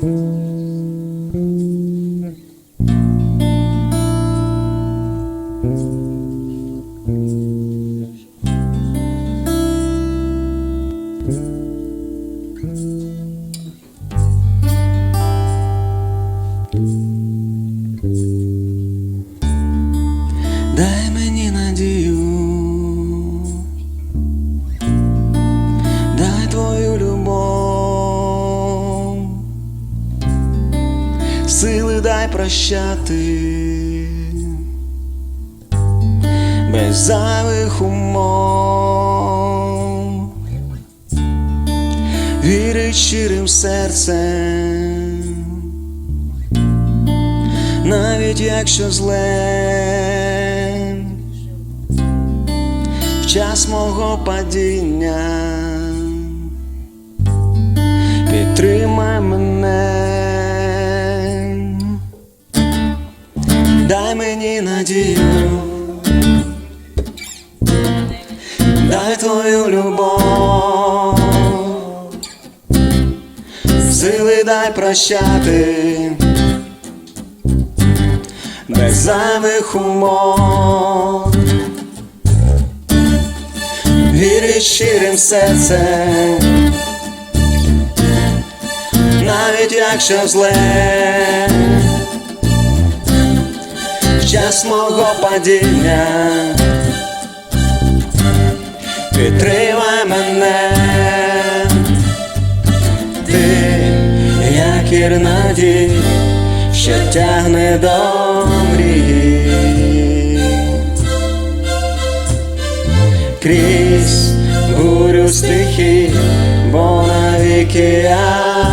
Дай сили дай прощати, без зайвих умов, вірить щирим серцем. Навіть якщо зле, в час мого падіння, дай мені надію, дай твою любов, сили дай прощати. Без зайвих умов, вірить щирим серцем, навіть якщо зле, час мого падіння, підтримай мене, ти, як ірнадій, що тягне до мрії, крізь бурю стихій, бо навіки я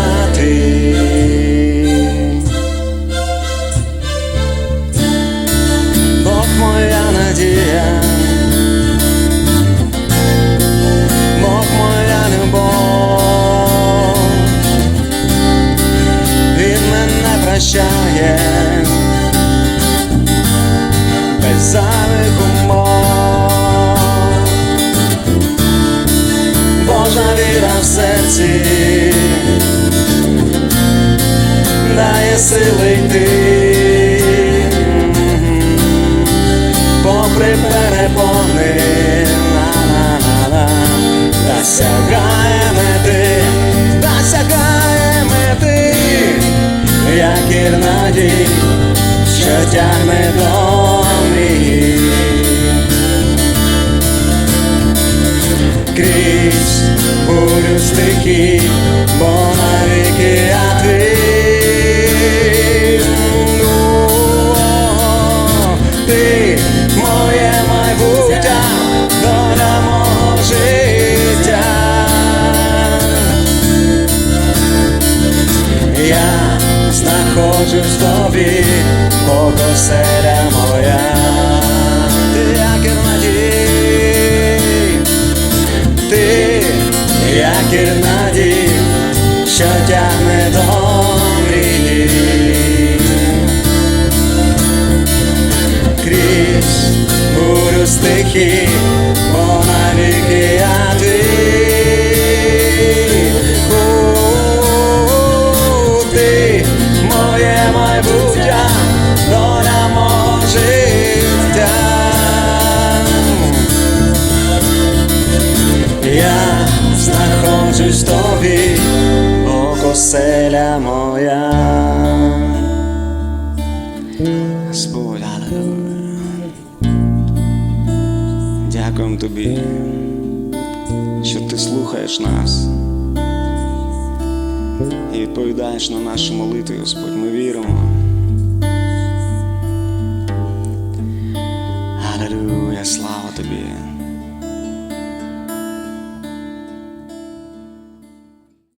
серці. Дає сили йти, попри перепони, на-на-на-на, досягає мети, досягає мети, як ірнадій, що тягне до стихій, бо навіки я твій. Ну, Ти моє майбуття, доля мого життя. Я знаходжусь в тобі, Бог оселя моя, тягне до мрії. Крізь бурю навіки я твій. Ти моє майбуття, доля мого життя. Я знаходжусь тобі, оселя моя. Алелуя. Дякуємо тобі, що ти слухаєш нас і відповідаєш на наші молитви, Господь. Ми віримо. Алелуя, слава тобі.